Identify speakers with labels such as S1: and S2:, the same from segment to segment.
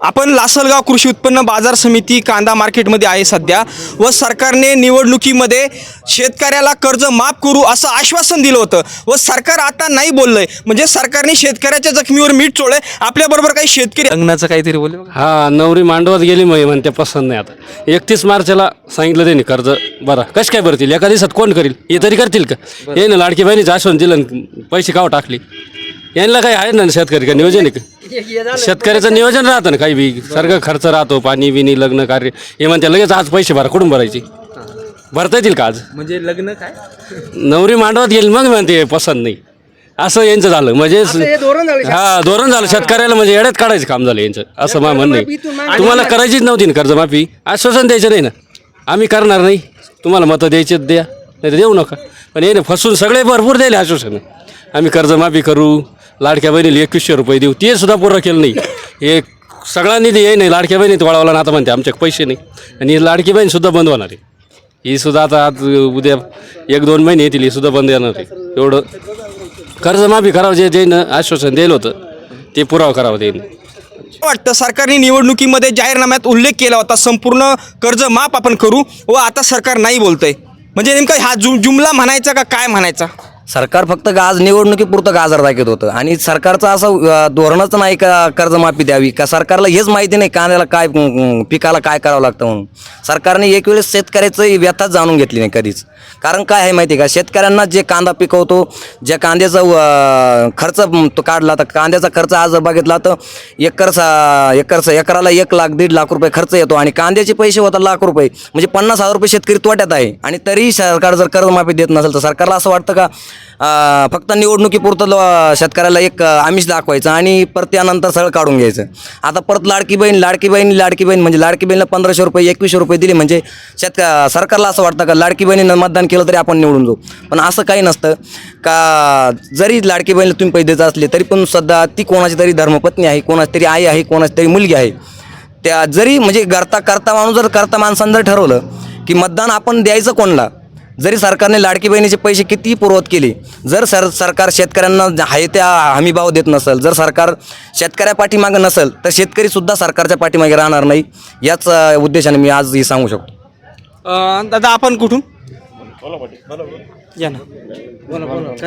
S1: आपण लासलगाव कृषी उत्पन्न बाजार समिती कांदा मार्केटमध्ये आहे सध्या व सरकारने निवडणुकीमध्ये शेतकऱ्याला कर्ज माफ करू असं आश्वासन दिलं होतं व सरकार आता नाही बोललंय. म्हणजे सरकारने शेतकऱ्याच्या जखमीवर मीठ चोळलंय. आपल्याबरोबर काही शेतकरी लग्नाचं काहीतरी बोलले बघा.
S2: हा नवरी मांडवत गेली मग म्हणते पसंत नाही आता. एकतीस मार्चला सांगितलं त्यांनी कर्ज. बरं कश काय भरतील? एका दिवसात कोण करील? हे तरी करतील का? हे ना लाडकी बहिणीचं आश्वासन दिलं पैसे काव टाकली. यांना काही आहे ना शेतकरी का नियोजन आहे का? शेतकऱ्याचं नियोजन राहतं ना काही बी सारखं खर्च राहतो पाणी बिनी लग्न कार्य. हे म्हणते लगेच आज पैसे भरा कुठून भरायचे? भरता येतील का आज?
S1: म्हणजे लग्न काय?
S2: नवरी मांडवत गेली मग म्हणते पसंत नाही. असं यांचं झालं. म्हणजे हा धोरण झालं शेतकऱ्याला म्हणजे येड्यात काढायचं काम झालं यांचं. असं मा म्हणणं आहे. तुम्हाला करायचीच नव्हती ना कर्जमाफी. आश्वासन द्यायचं नाही ना. आम्ही करणार नाही. तुम्हाला मतं द्यायचे द्या. नाही तर देऊ नका. पण हे ना फसून सगळे भरपूर दिले आश्वासन. आम्ही कर्जमाफी करू. लाडक्या बहिणीला एकवीसशे रुपये देऊ. ते सुद्धा पुरं केलं नाही. एक सगळ्यांनी ते हे नाही लाडक्या बहिणीत वळवला ना आता म्हणते आमच्याकडे पैसे नाही. आणि लाडकी बहीण सुद्धा बंद होणार आहे. ही सुद्धा आता आज उद्या एक दोन महिने येतील ही सुद्धा बंद येणार आहे. एवढं कर्जमाफी करावं जे देईन आश्वासन दिलं होतं ते पुरावा करावं त्यांनी
S1: वाटतं सरकारने निवडणुकीमध्ये जाहीरनाम्यात उल्लेख केला होता संपूर्ण कर्ज माफ आपण करू. व आता सरकार नाही बोलतंय. म्हणजे नेमका हा जु जुमला म्हणायचा का काय म्हणायचा?
S3: सरकार फक्त गाज निवडणुकीपुरतं गाजर दाखवत होतं. आणि सरकारचं असं धोरणच नाही का कर्जमाफी द्यावी? का सरकारला हेच माहिती नाही कांद्याला काय पिकाला काय करावं लागतं म्हणून? सरकारने एक वेळेस शेतकऱ्याचं व्यथाच जाणून घेतली नाही कधीच. कारण काय आहे माहिती आहे का? शेतकऱ्यांना जे कांदा पिकवतो ज्या कांद्याचा खर्च तो काढला तर कांद्याचा खर्च आज जर बघितला तर एकर सा एकर एकराला एक लाख दीड लाख रुपये खर्च येतो आणि कांद्याचे पैसे होतात लाख रुपये. म्हणजे पन्नास हजार रुपये शेतकरी तोट्यात आहे. आणि तरी सरकार जर कर्जमाफी देत नसेल तर सरकारला असं वाटतं का? फक्त निवडणुकीपुरतं शेतकऱ्याला एक आमिष दाखवायचं आणि परत त्यानंतर सगळं काढून घ्यायचं. आता परत लाडकी बहीण लाडकी बहीण लाडकी बहीण म्हणजे लाडकी बहीणला पंधराशे रुपये एकवीसशे रुपये दिले म्हणजे शेतक सरकारला असं वाटतं का लाडकी बहिणीनं मतदान केलं तरी आपण निवडून जाऊ. पण असं काही नसतं का जरी लाडकी बहिणीला तुम्ही पैसे देत असले तरी पण सध्या ती कोणाची तरी धर्मपत्नी आहे कोणाची तरी आई आहे कोणाची तरी मुलगी आहे. त्या जरी म्हणजे करता करता माणूस जर करता माणसानं जर ठरवलं की मतदान आपण द्यायचं कोणला जरी सरकारने लाडकी बहिणीचे पैसे कितीही पुरवत केले जर सर सरकार शेतकऱ्यांना आहे त्या हमी भाव देत नसेल जर सरकार शेतकऱ्या पाठीमागं नसेल तर शेतकरीसुद्धा सरकारच्या पाठीमागे राहणार नाही याच उद्देशाने मी आज हे सांगू शकतो.
S1: अं, दादा आपण कुठून? या ना.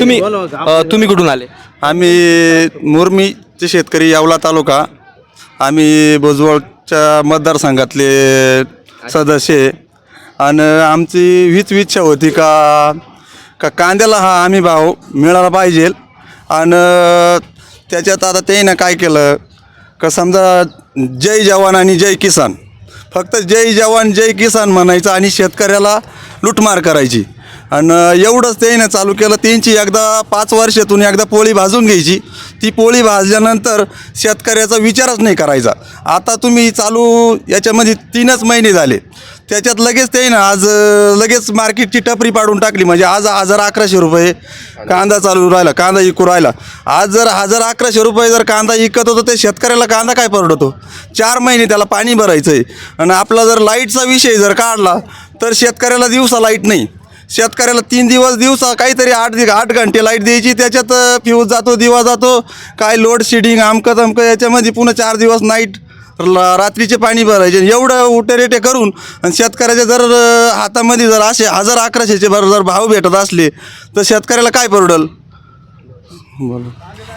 S1: तुम्ही अं, तुम्ही कुठून आले?
S4: आम्ही मुरमीचे शेतकरी यावला तालुका. आम्ही भुजबळच्या मतदारसंघातले सदस्य आहे. आणि आमची हीच इच्छा होती का का कांद्याला हा आम्ही भाव मिळाला पाहिजे. आणि त्याच्यात आता त्यानं काय केलं का समजा जय जवान आणि जय किसान. फक्त जय जवान जय किसान म्हणायचं आणि शेतकऱ्याला लुटमार करायची. आणि एवढंच त्याने चालू केलं त्यांची एकदा पाच वर्षातून एकदा पोळी भाजून घ्यायची. ती पोळी भाजल्यानंतर शेतकऱ्याचा विचारच नाही करायचा. आता तुम्ही चालू याच्यामध्ये तीनच महिने झाले. त्याच्यात लगेच ते ना आज अं, लगेच मार्केटची टपरी पाडून टाकली. म्हणजे आज हजार अकराशे रुपये कांदा चालू राहिला कांदा इकू राहिला. आज जर हजार अकराशे रुपये जर कांदा इकत होतो ते शेतकऱ्याला कांदा काय परवडतो? चार महिने त्याला पाणी भरायचं आहे आणि आपला जर लाईटचा विषय जर काढला तर शेतकऱ्याला दिवसा लाइट नाही. शेतकऱ्याला तीन दिवस दिवसा काहीतरी आठ दि आठ घंटे लाइट द्यायची त्याच्यात फ्यूज जातो दिवा जातो काय लोड शेडिंग आमकं तमकं याच्यामध्ये पुन्हा चार दिवस नाईट ल- रात्रीचे पाणी भरायचे. एवढं उटेरेटे करून आणि शेतकऱ्याच्या जर अ, हातामध्ये जर असे हजार अकराशेचे भर जर भाव भेटत असले तर शेतकऱ्याला काय परवडल?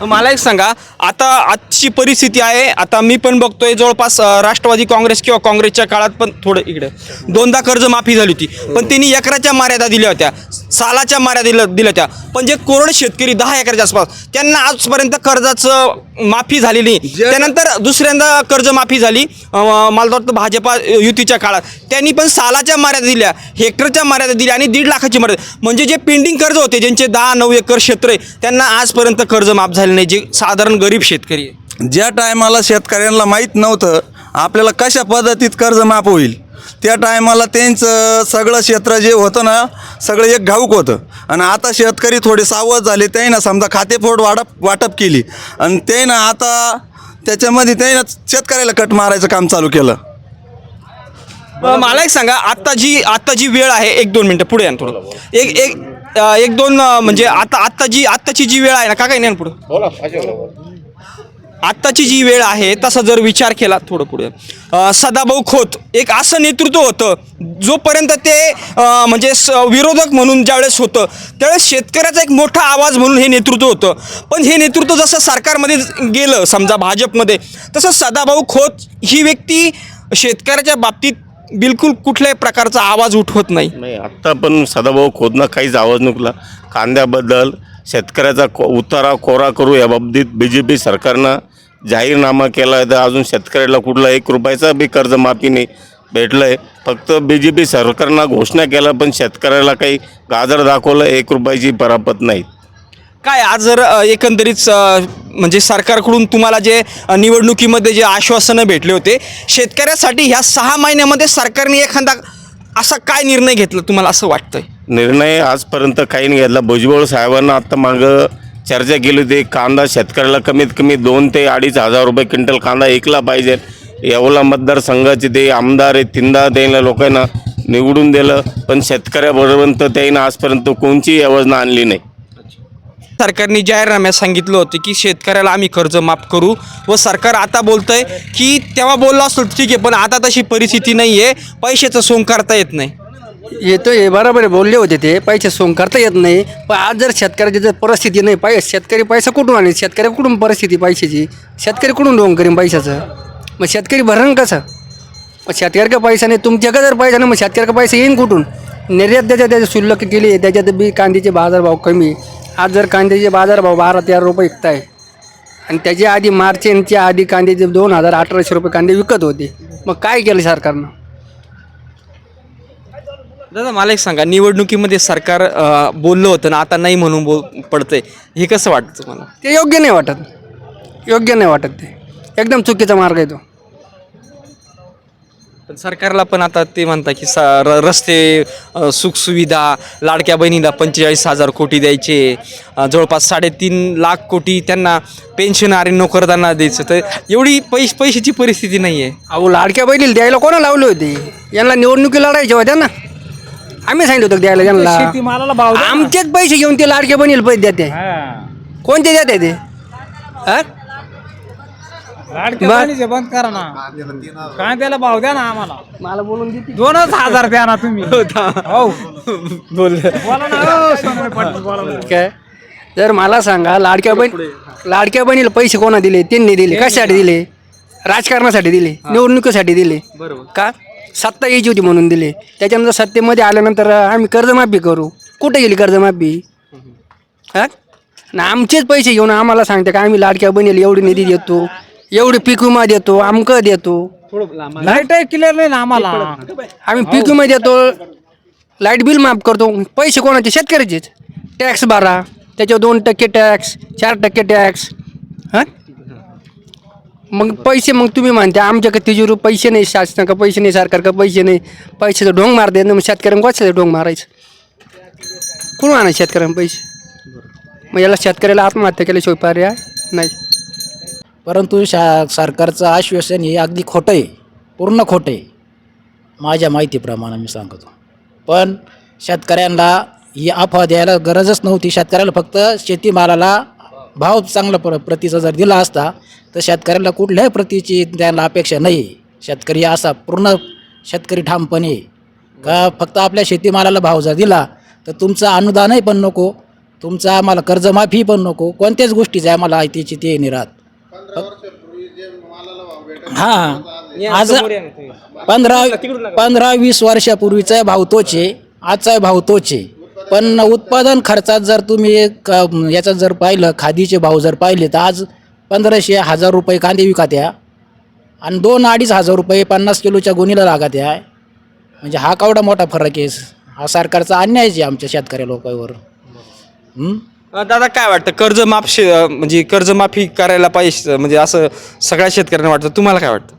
S1: मला एक सांगा आता आजची परिस्थिती आहे आता मी पण बघतोय जवळपास राष्ट्रवादी काँग्रेस किंवा काँग्रेसच्या काळात पण थोडं इकडे दोनदा कर्जमाफी झाली होती. पण त्यांनी एकराच्या मर्यादा दिल्या होत्या सालाच्या मर्यादा दिल्या दिल्या होत्या. पण जे कोरडे शेतकरी दहा एकराच्या आसपास त्यांना आजपर्यंत कर्जाचं माफी झालेली नाही. त्यानंतर दुसऱ्यांदा कर्जमाफी झाली. मला वाटतं भाजपा युतीच्या काळात. त्यांनी पण सालाच्या मर्यादा दिल्या हेक्टरच्या मर्यादा दिल्या आणि दीड लाखाची मर्यादा. म्हणजे जे पेंडिंग कर्ज होते ज्यांचे दहा नऊ एकर क्षेत्र आहे त्यांना आजपर्यंत कर्ज माफ झाले नाही जे साधारण गरीब शेतकरी आहे.
S4: ज्या टायमाला शेतकऱ्यांना माहीत नव्हतं आपल्याला कशा पद्धतीत कर्ज माफ होईल त्या टायमाला त्यांचं सगळं क्षेत्र जे होतं ना सगळं एक घाऊक होतं. आणि आता शेतकरी थोडे सावध झाले त्यानं समजा खातेफोड वाटप वाटप केली. आणि त्यानं आता त्याच्यामध्ये त्यानं शेतकऱ्याला कट मारायचं काम चालू केलं.
S1: अ, मला एक सांगा आत्ता जी आत्ता जी वेळ आहे एक दोन मिनटं पुढे या ना थोडं. एक एक अ, एक दोन अ, म्हणजे आता आत्ता जी आत्ताची जी वेळ आहे ना का काय नाही पुढं आत्ताची जी वेळ आहे तसा जर विचार केला थोडं पुढे. अ, सदाभाऊ खोत एक असं नेतृत्व होतं जोपर्यंत ते अ, म्हणजे स विरोधक म्हणून ज्यावेळेस होतं त्यावेळेस शेतकऱ्याचा एक मोठा आवाज म्हणून हे नेतृत्व होतं. पण हे नेतृत्व जसं सरकारमध्ये गेलं समजा भाजपमध्ये तसं सदाभाऊ खोत ही व्यक्ती शेतकऱ्याच्या बाबतीत बिलकुल कुठल्याही प्रकारचा आवाज उठवत नाही.
S5: नाही आत्ता पण सदाभाऊ खोदनं काहीच आवाज नुकला कांद्याबद्दल शेतकऱ्याचा को उतारा कोरा करू या बाबतीत बी जे पी सरकारनं जाहीरनामा केला आहे तर अजून शेतकऱ्याला कुठला एक रुपयाचा बी कर्जमाफी नाही भेटलं आहे फक्त बी जे पी सरकारनं घोषणा केला पण शेतकऱ्याला काही गाजर दाखवलं एक रुपयाची परापत नाही.
S1: काय आज जर अ, एकंदरीत अ, म्हणजे सरकारकडून तुम्हाला जे अ, निवडणुकीमध्ये जे आश्वासनं भेटले होते शेतकऱ्यासाठी ह्या सहा महिन्यामध्ये सरकारने एखादा असा काय निर्णय घेतला तुम्हाला असं वाटतंय?
S5: निर्णय आजपर्यंत काही नाही घेतला. भुजबळ साहेबांना आता मागं चर्चा केली होती. कांदा शेतकऱ्याला कमीत कमी दोन ते अडीच हजार रुपये क्विंटल कांदा ऐकला पाहिजे. येवला मतदारसंघाचे ते आमदार आहे तिंदा त्यांना लोकांना निवडून दिलं. पण शेतकऱ्याबरोबर तर त्यानं आजपर्यंत कोणची योजना आणली नाही.
S1: सरकारने जाहीरनाम्यात सांगितलं होतं की शेतकऱ्याला आम्ही कर्ज माफ करू व सरकार आता बोलतंय की तेव्हा बोललो असतो ठीक आहे पण आता तशी परिस्थिती नाही आहे पैशाचं सोंग करता येत नाही.
S6: येतो हे बरोबर आहे, बोलले होते ते. पैसे सोंग करता येत नाही. पण आज जर शेतकऱ्याची जर परिस्थिती नाही पाहिजे शेतकरी पैसा कुठून आणेल? शेतकऱ्याकडून परिस्थिती पैशाची? शेतकरी कुठून डोंग करेन पैशाचं? मग शेतकरी भरण कसं? मग शेतकऱ्याचा पैसा नाही तुमच्याकडे जर पैसा नाही मग शेतकऱ्याचा पैसा येईन कुठून? निर्यात त्याच्या त्याच्या शुल्लक केली त्याच्यात बी कांद्याचे बाजारभाव कमी आज जर कांद्याचे बाजारभाव बारा तेरा रुपये विकत आहे आणि त्याच्या आधी मार्चच्या आधी कांद्याचे दोन हजार अठराशे रुपये कांदे विकत होते मग काय केलं सरकारनं?
S1: दादा मला एक सांगा निवडणुकीमध्ये सरकार अ, बोललं होतं ना आता नाही म्हणून बोल पडतंय. हे कसं वाटतं तुम्हाला?
S6: ते योग्य नाही वाटत. योग्य नाही वाटत ते. एकदम चुकीचा मार्ग आहे तो.
S1: पण सरकारला पण आता ते म्हणता की सा र रस्ते अ, सुखसुविधा लाडक्या बहिणीला पंचेचाळीस हजार कोटी द्यायचे. अ, जवळपास साडेतीन लाख कोटी त्यांना पेन्शन आणि नोकरदारांना द्यायचं. तर एवढी पैश पैशाची परिस्थिती नाही आहे
S6: अहो लाडक्या बहिणीला द्यायला कोणा लावले होते? यांना निवडणुकी लढायच्या होत्या ना. आम्ही सांगितलं होतं द्यायला त्यांना. आमचेच पैसे घेऊन ते लाडक्या बहिणीला पैसे देते. कोणते देते ते? हा? बरं.
S7: बंद करा ना. कांद्याला भाव द्या ना आम्हाला.
S6: मला बोलून देते
S7: दोनच हजार द्या ना तुम्ही. हो बोला. ना हो, सोनाली पाटील, बोला ना.
S6: काय? जर मला सांगा लाडक्या बहीण लाडक्या बहिणीला पैसे कोणा दिले? त्यांनी दिले. कशासाठी दिले. राजकारणासाठी दिले. निवडणुकीसाठी दिले. का? सत्ता यायची होती म्हणून दिले. त्याच्यानंतर सत्तेमध्ये आल्यानंतर आम्ही कर्जमाफी करू. कुठे गेली कर्जमाफी? हा? ना आमचेच पैसे घेऊन आम्हाला सांगते का आम्ही लाडक्या बहिणीला एवढी निधी देतो. एवढी पीक विमा देतो आमकं देतो.
S7: लाइट क्लिअर नाही ना आम्हाला?
S6: आम्ही पीक विमा देतो लाइट बिल माफ करतो. पैसे कोणाचे? शेतकऱ्याचेच. टॅक्स भरा त्याच्यावर दोन टक्के टॅक्स चार टक्के टॅक्स हां? मग पैसे मग तुम्ही म्हणते आमच्याकडे तिजोरी पैसे नाही शासनाकडे पैसे नाही सरकारकडे पैसे नाही. पैशाचं ढोंग मारते मग शेतकऱ्यांना कशाचं ढोंग मारायचं? कुठून आणायचं शेतकऱ्यांना पैसे? मग याला शेतकऱ्याला आत्महत्या केल्याशिवाय पर्याय नाही.
S8: परंतु शा सरकारचं आश्वासन हे अगदी खोटं आहे. पूर्ण खोटं आहे. माझ्या माहितीप्रमाणे मी सांगतो. पण शेतकऱ्यांना ही अफवा द्यायला गरजच नव्हती. शेतकऱ्याला फक्त शेतीमालाला भाव चांगला प्र प्रतीचा जर दिला असता तर शेतकऱ्याला कुठल्याही प्रतीची द्यायला अपेक्षा नाही. शेतकरी असा पूर्ण शेतकरी ठामपणे आहे. का फक्त आपल्या शेतीमालाला भाव जर दिला तर तुमचं अनुदानही पण नको तुमचं आम्हाला कर्जमाफी पण नको कोणत्याच गोष्टीचं आम्हाला आयतीची ते निरात हां. आज पंधरा पंधरा वीस वर्षापूर्वीचा भाव तोच आहे आजचा भाव तोच आहे पण उत्पादन खर्चात जर तुम्ही याच्यात जर पाहिलं खादीचे भाव जर पाहिले तर आज पंधराशे हजार रुपये कांदे विकत आहे आणि दोन अडीच हजार रुपये पन्नास किलोच्या गोणीला लागत आहे म्हणजे हा केवढा मोठा फरक आहे? हा सरकारचा अन्यायच आहे आमच्या शेतकऱ्या लोकांवर?
S1: अ, दादा काय वाटतं? कर्जमाफ शे अ, म्हणजे कर्जमाफी करायला पाहिजे म्हणजे असं सगळ्या शेतकऱ्यांना वाटतं. तुम्हाला काय वाटतं?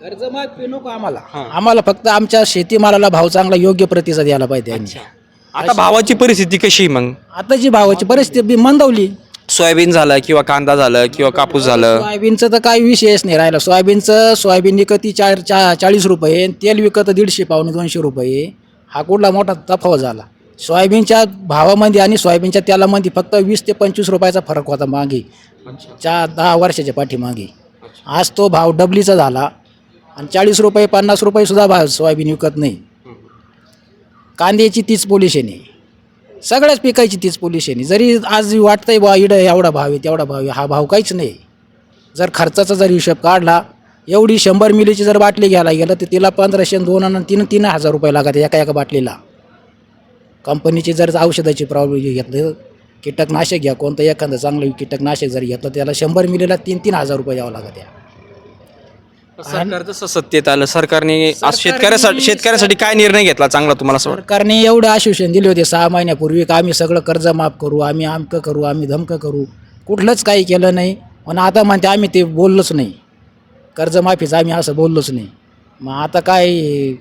S8: कर्जमाफी नको आम्हाला. आम्हाला फक्त आमच्या शेतीमालाला भाव चांगला योग्य प्रतीचा द्यायला पाहिजे
S1: आता भावाची परिस्थिती कशी आहे मग?
S8: आताची भावाची परिस्थिती बी मंदावली.
S1: सोयाबीन झालं किंवा कांदा झालं किंवा कापूस झालं?
S8: सोयाबीनचं तर काही विषयच नाही राहिला. सोयाबीनचं सोयाबीन विकती चार चा चाळीस रुपये आणि तेल विकत दीडशे पावणे दोनशे रुपये. हा कुठला मोठा तफावत झाला. सोयाबीनच्या भावामध्ये आणि सोयाबीनच्या तेलामध्ये फक्त वीस ते पंचवीस रुपयाचा फरक होता मागे. चा दहा वर्षाच्या पाठीमागे. आज तो भाव डबलीचा झाला आणि चाळीस रुपये पन्नास रुपये सुद्धा भाव सोयाबीन विकत नाही. कांद्याची तीच पोलिशन आहे. सगळ्याच पिकाची तीच पोलिशन आहे. जरी आज वाटतंय बा इडं एवढा भाव आहे तेवढा भाव आहे. हा भाव काहीच नाही. जर खर्चाचा जर हिशोब काढला एवढी शंभर मिलीची जर बाटली घ्यायला गेलं तर तिला पंधराशे दोन आणि तीन तीन हजार रुपये लागतात एका एका बाटलीला. कंपनीची जर औषधाची प्रॉब्लेम घेतलं कीटकनाशक घ्या कोणतं एखादं चांगलं कीटकनाशक जर घेतलं त्याला शंभर मिलीला तीन तीन हजार रुपये द्यावं लागत या
S1: सरकार जसं सत्तेत आलं सरकारने शेतकऱ्यासाठी शेतकऱ्यासाठी काय निर्णय घेतला चांगला तुम्हाला असं वाटतं?
S8: सरकारने एवढं आश्वासन दिले होते सहा महिन्यापूर्वी का आम्ही सगळं कर्ज माफ करू आम्ही आमकं करू आम्ही धमकं करू कुठलंच काही केलं नाही. पण आता म्हणते आम्ही ते बोललोच नाही. कर्जमाफीचं आम्ही असं बोललोच नाही. मग आता काय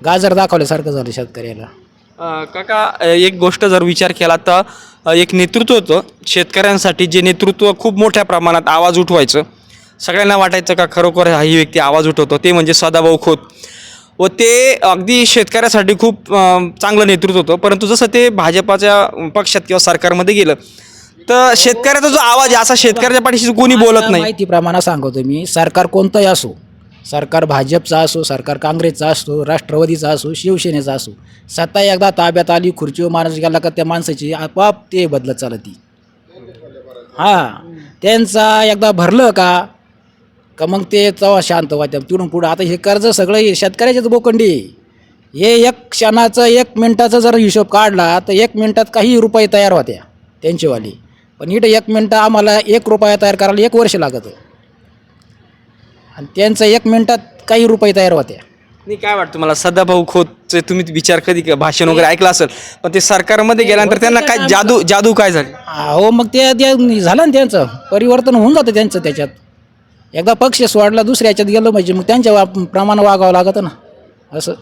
S8: गाजर दाखवल्यासारखं झालं शेतकऱ्याला.
S1: काका एक गोष्ट जर विचार केला तर एक नेतृत्व होतं. शेतकऱ्यांसाठी जे नेतृत्व खूप मोठ्या प्रमाणात आवाज उठवायचं. सगळ्यांना वाटायचं का खरोखर हा ही व्यक्ती आवाज उठवतो. ते म्हणजे सदाभाऊ खोत. व ते अगदी शेतकऱ्यासाठी खूप चांगलं नेतृत्व होतं. परंतु जसं ते भाजपाच्या पक्षात किंवा सरकारमध्ये गेलं तर शेतकऱ्याचा जो आवाज आहे असा शेतकऱ्याच्या पाठीशी कोणी बोलत नाही.
S8: माहितीप्रमाणे सांगतो मी सरकार कोणतंही असो सरकार भाजपचा असो सरकार काँग्रेसचा असो राष्ट्रवादीचा असो शिवसेनेचा असो सत्ता एकदा ताब्यात आली खुर्चीवर माणूस गेला का त्या माणसाची आपोआप ते बदलत चालती. हां त्यांचा एकदा भरलं का का मग ते तेव्हा शांत व्हायचं. तिकडून पुढं आता हे कर्ज सगळं हे शेतकऱ्याच्याच बोकंडी हे एक क्षणाचं एक मिनटाचा जर हिशोब काढला तर एक मिनटात काही रुपये तयार होत्या त्यांचेवाले. पण इथं एक मिनटं आम्हाला एक रुपया तयार करायला एक वर्ष लागतं. आणि त्यांचं एक मिनटात काही रुपये तयार होत्या
S1: नाही काय वाटतं मला सदाभाऊ खोतचे तुम्ही विचार कधी क- भाषण वगैरे ऐकलं असेल पण ते सरकारमध्ये गेल्यानंतर त्यांना काय जादू जादू काय झाली?
S8: हो मग ते ते झालं ना त्यांचं. परिवर्तन होऊन जातं त्यांचं त्याच्यात. एकदा पक्ष सोडला दुसऱ्या याच्यात गेलं म्हणजे मग त्यांच्या वा- प्रमाणे वागावं लागतं ना. असं.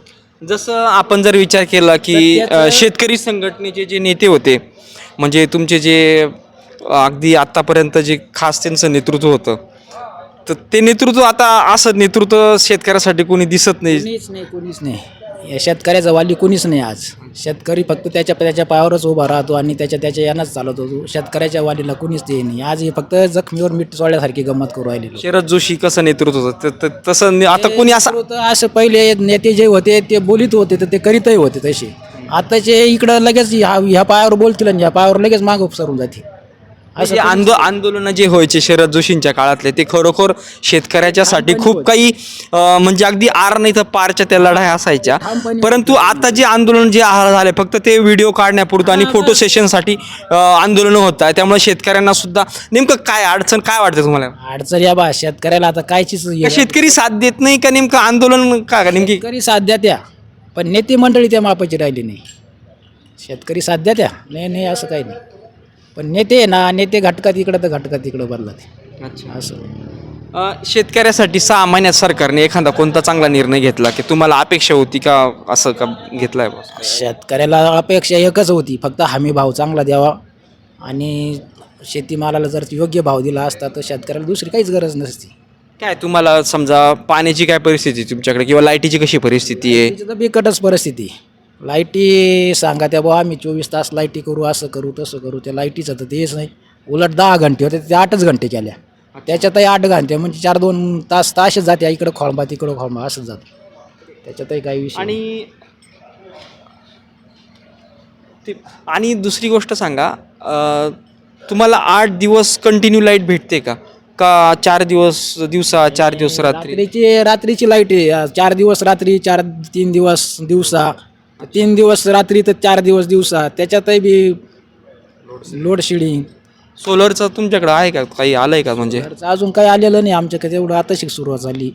S1: जसं आपण जर विचार केला की अ, शेतकरी संघटनेचे जे नेते होते म्हणजे तुमचे जे अ, अगदी आत्तापर्यंत जे खास त्यांचं नेतृत्व होतं तर ते नेतृत्व आता असं नेतृत्व शेतकऱ्यासाठी कोणी दिसत नाही.
S8: कोणीच नाही कोणीच नाही. या शेतकऱ्याचा वाली कोणीच नाही आज. शेतकरी फक्त त्याच्या त्याच्या पायावरच उभा राहतो आणि त्याच्या त्याच्या यानंच चालत होतो. शेतकऱ्याच्या वालीला कोणीच ते नाही. आज हे फक्त जखमीवर मीठ चोळल्यासारखी गंमत करू राहिली.
S1: शरद जोशी कसं नेतृत्व होतं? त- त- तसं ने- आता कोणी असं
S8: नेतृत्व असं पहिले नेते जे होते ते बोलित होते तर ते करीतही होते तसे. आताचे इकडं लगेच ह्या ह्या पायावर बोलतील आणि ह्या पायावर लगेच मागं सरून जाते
S1: जे आंदो आंदोलन जे व्हायचे शरद जोशींच्या काळातले ते खरोखर शेतकऱ्याच्यासाठी खूप काही अं, म्हणजे अगदी आर नाही तर पारच्या त्या लढाया असायच्या. परंतु आता जे आंदोलन जे आ- झाले फक्त ते व्हिडिओ काढण्यापुरतं आणि फोटो सेशनसाठी आंदोलनं होत आहे त्यामुळे शेतकऱ्यांना सुद्धा नेमकं काय अडचण काय वाटतं तुम्हाला?
S8: अडचण या बा शेतकऱ्याला आता कायचीच हे
S1: का शेतकरी साथ देत नाही का नेमकं आंदोलन का का नेमकी?
S8: शेतकरी साध्या त्या पण नेते मंडळी त्या मापाची राहिली नाही. शेतकरी साध्या त्या नाही नाही असं काही नाही. पण नेते आहे ना नेते घटकात इकडं तर घटकात इकडं बदलत असं
S1: अं, शेतकऱ्यासाठी सहा महिन्यात सरकारने एखादा कोणता चांगला निर्णय घेतला की तुम्हाला अपेक्षा होती का असं का घेतलाय? बा?
S8: शेतकऱ्याला अपेक्षा एकच होती फक्त हमी भाव चांगला द्यावा. आणि शेतीमालाला जर योग्य भाव दिला असता तर शेतकऱ्याला दुसरी काहीच गरज नसती.
S1: काय तुम्हाला समजा पाण्याची काय परिस्थिती आहे तुमच्याकडे किंवा लाईटीची कशी परिस्थिती आहे?
S8: तिची तर बिकटच परिस्थिती लाईटी सांगा त्या बुवा आम्ही चोवीस तास लाईटी करू असं करू तसं करू. त्या लाईटीचं तर तेच नाही. उलट दहा घंटे होते ते आठच घंटे केल्या. त्याच्यातही आठ घंटे म्हणजे चार दोन तास तासच जाते इकडं खोळंबा तिकडं खोळंबा असंच जातं. त्याच्यातही काही विषय.
S1: आणि ते आणि दुसरी गोष्ट सांगा अं, तुम्हाला आठ दिवस कंटिन्यू लाइट भेटते का? का चार दिवस दिवसा चार दिवस रात्री?
S8: रात्रीची रात्रीची लाइट आहे चार दिवस रात्री चार तीन दिवस दिवसा. तीन दिवस रात्री तर चार दिवस दिवसा. त्याच्यातही बी लोड शेडिंग
S1: सोलरचं तुमच्याकडे आहे का? काही आलंय का म्हणजे?
S8: अजून काही आलेलं नाही आमच्याकडे. एवढं आता शिक सुरुवात झाली.